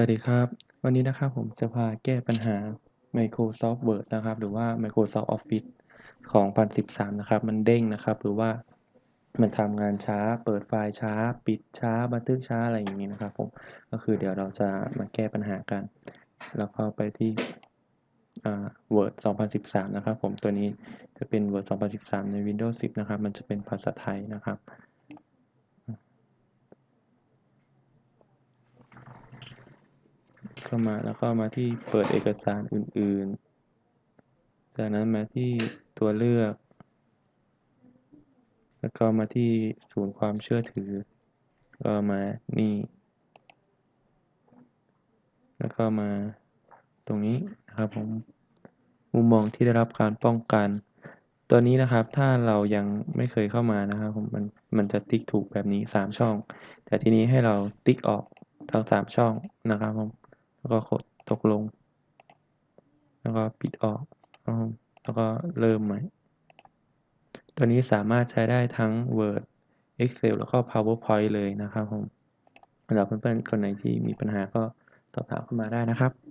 วัสดีครับ วันนี้นะครับผมจะพาแก้ปัญหา Microsoft Word นะครับ หรือว่า Microsoft Office ของ 2013 นะครับ มันเด้งนะครับ หรือว่ามันทำงานช้า เปิดไฟล์ช้า ปิดช้า บันทึกช้า อะไรอย่างนี้นะครับผม ก็คือเดี๋ยวเราจะมาแก้ปัญหากัน แล้วก็ไปที่ Word 2013 นะครับผม ตัวนี้จะเป็น Word 2013 ใน Windows 10 นะครับ มันจะเป็นภาษาไทยนะครับ เข้ามาแล้วก็มาที่เปิดเอกสารอื่น ๆ จากนั้นมาที่ตัวเลือก แล้วก็มาที่ศูนย์ความเชื่อถือ ก็มานี่ แล้วก็มาตรงนี้นะครับผม มุมมองที่ได้รับการป้องกัน ตัวนี้นะครับ ถ้าเรายังไม่เคยเข้ามานะครับผมมันมันจะติ๊กถูกแบบนี้ 3 ช่อง แต่ทีนี้ให้เราติ๊กออกทั้ง3ช่องนะครับผม แล้วก็กดตกลง แล้วก็ปิดออก แล้วก็เริ่มใหม่ ตัวนี้สามารถใช้ได้ทั้ง Word Excel แล้วก็ PowerPoint เลยนะครับผมสำหรับเพื่อนๆคนไหนที่มีปัญหาก็สอบถามเข้ามาได้นะครับ